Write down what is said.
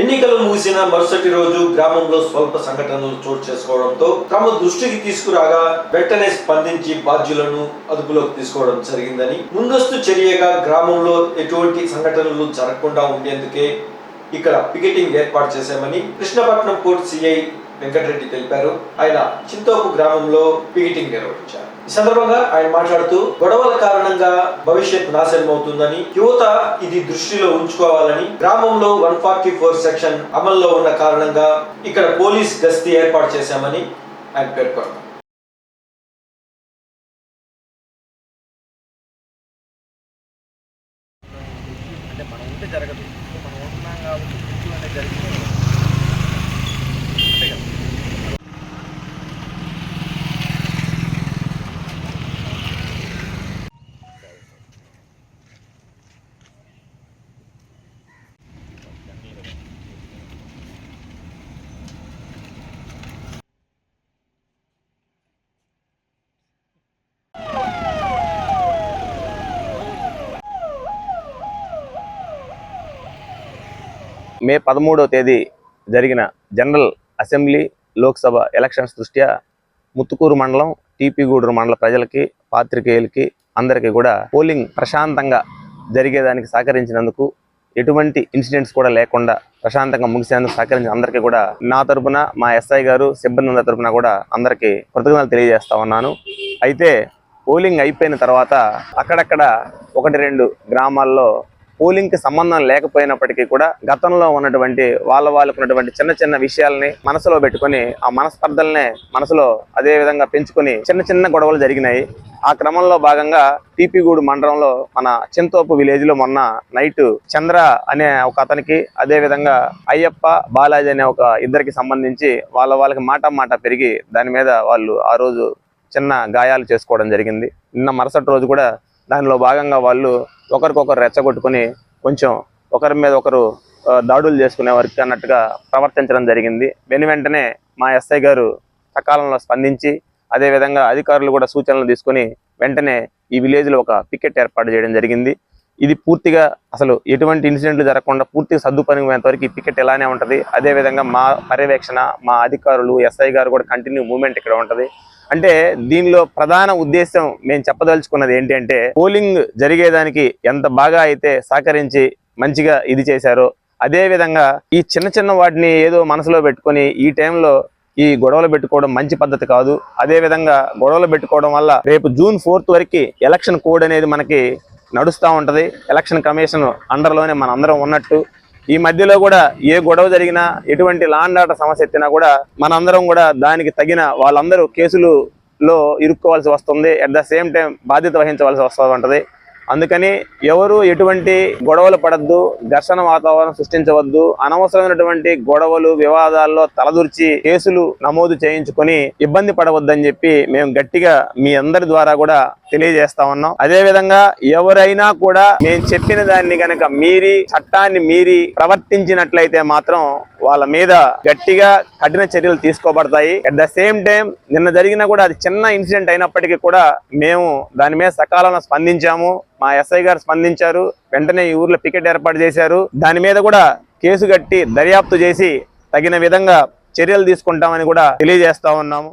ఎన్నికలు ముగిసిన మరుసటి రోజు గ్రామంలో స్వల్ప సంఘటనలు చోటు చేసుకోవడంతో తమ దృష్టికి తీసుకురాగా వెంటనే స్పందించి బాధ్యులను అదుపులోకి తీసుకోవడం జరిగిందని. ముందస్తు చర్యగా గ్రామంలో ఎటువంటి సంఘటనలు జరగకుండా ఉండేందుకే ఇక్కడ పికెటింగ్ ఏర్పాటు చేశామని కృష్ణపట్నం పోర్ట్ సిఐ వెంకటరెడ్డి తెలిపారు. ఆయన చింతోపు గ్రామంలో పికెటింగ్ నిర్వహించారు. ఈ సందర్భంగా ఆయన మాట్లాడుతూ గొడవల కారణంగా భవిష్యత్ నాశనం అవుతుందని యువత ఇది దృష్టిలో ఉంచుకోవాలని గ్రామంలో వన్ ఫార్టీ ఫోర్ సెక్షన్ అమల్లో ఉన్న కారణంగా ఇక్కడ పోలీస్ గస్తీ ఏర్పాటు చేశామని ఆయన పేర్కొన్నారు. అంటే మనం ఉంటే జరగదు. మనం ఉంటున్నాం కాబట్టి మృత్యు అనేది జరిగింది మే పదమూడవ తేదీ జరిగిన జనరల్ అసెంబ్లీ లోక్సభ ఎలక్షన్స్ దృష్ట్యా ముత్తుకూరు మండలం టీపీగూడూరు మండల ప్రజలకి పాత్రికేయులకి అందరికీ కూడా పోలింగ్ ప్రశాంతంగా జరిగేదానికి సహకరించినందుకు ఎటువంటి ఇన్సిడెంట్స్ కూడా లేకుండా ప్రశాంతంగా ముగిసేందుకు సహకరించిన అందరికీ కూడా నా తరపున మా ఎస్ఐ గారు సిబ్బంది అందరి తరపున కూడా అందరికీ కృతజ్ఞతలు తెలియజేస్తా ఉన్నాను. అయితే పోలింగ్ అయిపోయిన తర్వాత అక్కడక్కడ ఒకటి రెండు గ్రామాల్లో పోలింగ్కి సంబంధం లేకపోయినప్పటికీ కూడా గతంలో ఉన్నటువంటి వాళ్ళ వాళ్ళకు ఉన్నటువంటి చిన్న చిన్న విషయాల్ని మనసులో పెట్టుకొని ఆ మనస్పర్ధల్నే మనసులో అదే విధంగా పెంచుకొని చిన్న చిన్న గొడవలు జరిగినాయి. ఆ క్రమంలో భాగంగా టీపీగూడు మండలంలో మన చింతోపు విలేజ్లో మొన్న నైట్ చంద్ర అనే ఒక అతనికి అదే విధంగా అయ్యప్ప బాలాజీ అనే ఒక ఇద్దరికి సంబంధించి వాళ్ళ వాళ్ళకి మాట మాట పెరిగి దాని మీద వాళ్ళు ఆ రోజు చిన్న గాయాలు చేసుకోవడం జరిగింది. నిన్న మరుసటి రోజు కూడా దానిలో భాగంగా వాళ్ళు ఒకరికొకరు రెచ్చగొట్టుకొని కొంచెం ఒకరి మీద ఒకరు దాడులు చేసుకునే వారికి అన్నట్టుగా ప్రవర్తించడం జరిగింది. వెను వెంటనే మా ఎస్ఐ గారు సకాలంలో స్పందించి అదేవిధంగా అధికారులు కూడా సూచనలు తీసుకొని వెంటనే ఈ విలేజ్లో ఒక పికెట్ ఏర్పాటు చేయడం జరిగింది. ఇది పూర్తిగా అసలు ఎటువంటి ఇన్సిడెంట్లు జరగకుండా పూర్తిగా సర్దుపనిపోయేంత వరకు ఈ పికెట్ ఇలానే ఉంటుంది. అదేవిధంగా మా పర్యవేక్షణ మా అధికారులు ఎస్ఐ గారు కూడా కంటిన్యూ మూమెంట్ ఇక్కడ ఉంటుంది. అంటే దీనిలో ప్రధాన ఉద్దేశం మేము చెప్పదలుచుకున్నది ఏంటి అంటే పోలింగ్ జరిగేదానికి ఎంత బాగా అయితే సహకరించి మంచిగా ఇది చేశారో అదే విధంగా ఈ చిన్న చిన్న వాటిని ఏదో మనసులో పెట్టుకొని ఈ టైంలో ఈ గొడవలు పెట్టుకోవడం మంచి పద్ధతి కాదు. అదే విధంగా గొడవలు పెట్టుకోవడం వల్ల రేపు జూన్ ఫోర్త్ వరకు ఎలక్షన్ కోడ్ అనేది మనకి నడుస్తూ ఉంటది. ఎలక్షన్ కమిషన్ అండర్లోనే మన అందరం ఉన్నట్టు ఈ మధ్యలో కూడా ఏ గొడవ జరిగినా ఎటువంటి లాండ్ ఆర్డర్ సమస్య ఎత్తినా కూడా మనందరం కూడా దానికి తగిన వాళ్ళందరూ కేసులు లో ఇరుక్కోవాల్సి వస్తుంది. అట్ ద సేమ్ టైం బాధ్యత వహించవలసి వస్తూ అందుకని ఎవరు ఎటువంటి గొడవలు పడద్దు ఘర్షణ వాతావరణం సృష్టించవద్దు అనవసరమైనటువంటి గొడవలు వివాదాల్లో తలదూర్చి కేసులు నమోదు చేయించుకొని ఇబ్బంది పడవద్దని చెప్పి మేము గట్టిగా మీ అందరి ద్వారా కూడా తెలియజేస్తా ఉన్నాం. అదే విధంగా ఎవరైనా కూడా మేము చెప్పిన దాన్ని గనక మీరి చట్టాన్ని మీరి ప్రవర్తించినట్లయితే మాత్రం వాళ్ళ మీద గట్టిగా కఠిన చర్యలు తీసుకోబడతాయి. అట్ ద సేమ్ టైం నిన్న జరిగిన కూడా అది చిన్న ఇన్సిడెంట్ అయినప్పటికీ కూడా మేము దాని మీద సకాలంలో స్పందించాము. మా ఎస్ఐ గారు స్పందించారు. వెంటనే ఈ ఊర్లో పికెట్ ఏర్పాటు చేశారు. దాని మీద కూడా కేసు కట్టి దర్యాప్తు చేసి తగిన విధంగా చర్యలు తీసుకుంటామని కూడా తెలియజేస్తా ఉన్నాము.